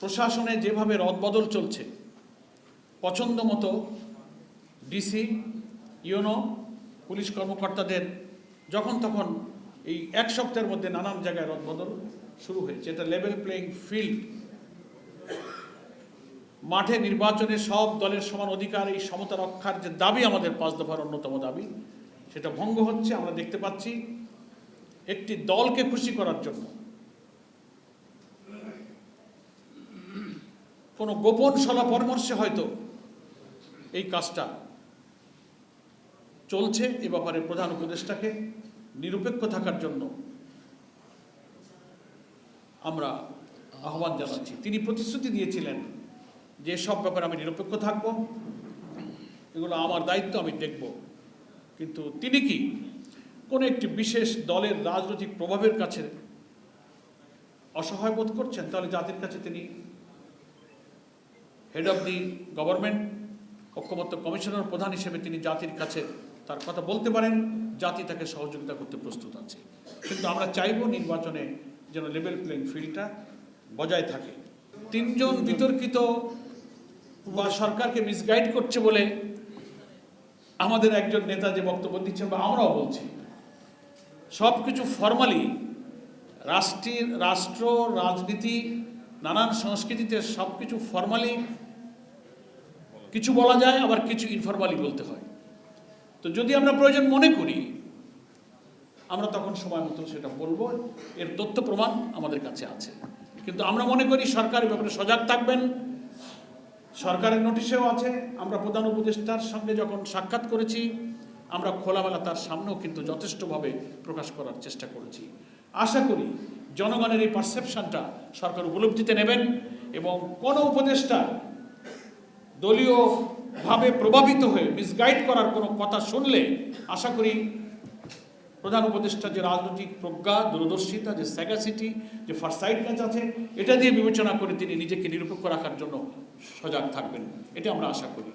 প্রশাসনে যেভাবে রদবদল চলছে, পছন্দ মতো ডিসি, ইউনো, পুলিশ কর্মকর্তাদের যখন তখন এই এক সপ্তাহের মধ্যে নানান জায়গায় রদবদল শুরু হয়েছে। এটা লেভেল প্লেইং ফিল্ড মাঠে নির্বাচনে সব দলের সমান অধিকার, এই সমতা রক্ষার যে দাবি আমাদের পাঁচ দফার অন্যতম দাবি, সেটা ভঙ্গ হচ্ছে। আমরা দেখতে পাচ্ছি, একটি দলকে খুশি করার জন্য কোনো গোপন সলা পরামর্শে হয়তো এই কাজটা চলছে এ ব্যাপারে প্রধান উপদেষ্টাকে নিরপেক্ষ থাকার জন্য আমরা আহ্বান জানাচ্ছি। তিনি প্রতিশ্রুতি দিয়েছিলেন যে সব ব্যাপারে আমি নিরপেক্ষ থাকব, এগুলো আমার দায়িত্ব, আমি দেখব। কিন্তু তিনি কি কোনো একটি বিশেষ দলের রাজনৈতিক প্রভাবের কাছে অসহায় বোধ করছেন? তাহলে জাতির কাছে তিনি হেড অফ দি গভর্নমেন্ট ঐক্যমত্য কমিশনার প্রধান হিসেবে তিনি জাতির কাছে তার কথা বলতে পারেন, জাতি তাকে সহযোগিতা করতে প্রস্তুত আছে। কিন্তু আমরা চাইব নির্বাচনে যেন লেভেল প্লেইং ফিল্ডটা বজায় থাকে। তিনজন বিতর্কিত বা সরকারকে মিসগাইড করছে বলে আমাদের একজন নেতা যে বক্তব্য দিচ্ছেন বা আমরাও বলছি সব কিছু ফর্মালি রাষ্ট্রের, রাষ্ট্র, রাজনীতি নানান সংস্কৃতিতে সব কিছু ফর্মালি কিছু বলা যায়, আবার কিছু ইনফরমালি বলতে হয়। তো যদি আমরা প্রয়োজন মনে করি, আমরা তখন সময় মতো সেটা বলব। এর তথ্য প্রমাণ আমাদের কাছে আছে। কিন্তু আমরা মনে করি সরকার ব্যাপারে সজাগ থাকবেন। সরকারের নোটিশেও আছে, আমরা প্রধান উপদেষ্টার সঙ্গে যখন সাক্ষাৎ করেছি, আমরা খোলামেলা তার সামনেও কিন্তু যথেষ্টভাবে প্রকাশ করার চেষ্টা করেছি। আশা করি জনগণের এই পারসেপশনটা সরকার উপলব্ধিতে নেবেন এবং কোনো উপদেষ্টা দলীয়ভাবে প্রভাবিত হয়ে মিসগাইড করার কোনো কথা শুনলে, আশা করি প্রধান উপদেষ্টা যে রাজনৈতিক প্রজ্ঞা, দূরদর্শিতা, যে স্যাগাসিটি যে ফারসাইটনেস আছে, এটা দিয়ে বিবেচনা করে তিনি নিজেকে নিরপেক্ষ রাখার জন্য সজাগ থাকবেন। এটা আমরা আশা করি।